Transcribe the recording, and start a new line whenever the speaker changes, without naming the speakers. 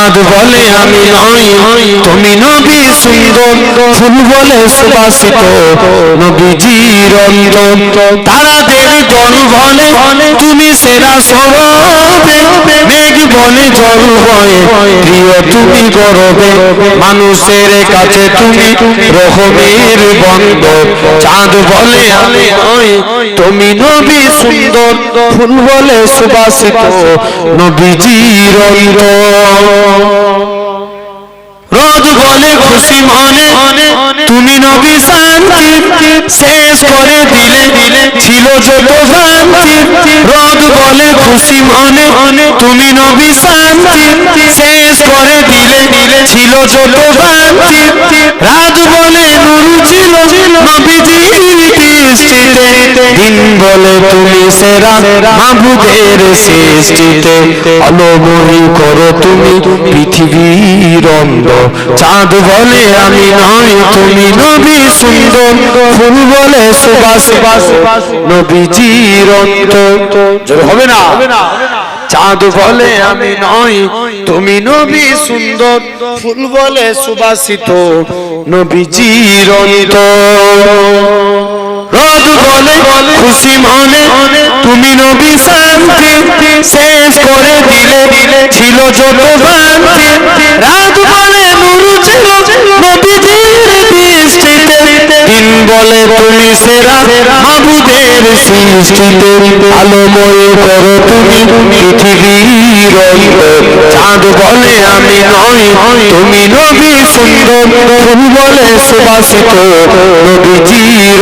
চাঁদ বলে আমি নই। তুমি নবী সুন্দর ফুল বলে সুবাসিত। নবীজির অন্ত তারাদের দল বলে, তুমি সেরা সরবে বলে জল হয়। প্রিয়, তুমি গরবে, মানুষের কাছে তুমি রহমের বন্ধ। চাঁদ বলে তুমি নবী সুন্দর, ফুল বলে সুবাসিত, নবীজির অন্ত। রোদ বলে খুশি মনে তুমি নবী শান্তি শেষ করে দিলে। ছিল ভ্রান্তি রোদ বলে খুশি মনে। তুমি নবী শান্তি শেষ করে দিলে। ছিল যত ভ্রান্তি রাত বলে নুরু ছিল। নবীজির দৃষ্টিতে দিন বলে তুমি সেরা সৃষ্টিতে। করো তুমি পৃথিবীর অন্ধ। চাঁদ বলে আমি নয় তুমি নবী সুন্দর ফুল বলে সুবাস নবীজির অন্ত। হবে না? চাঁদ বলে আমি নই তুমি নবী সুন্দর ফুল বলে সুবাসিত নবীজির অন্ত। রোদ বলে খুশি মনে তুমি নবী শান্তি শেষ করে দিলে ছিল যত ভ্রান্তি বলে তুমি সেরা মাবুদের সৃষ্টিতে আলোময় করো তুমি, পৃথিবীর চাঁদ বলে আমি নই তুমি নবী সুন্দর। ফুল বলে সুবাসিত নবীজির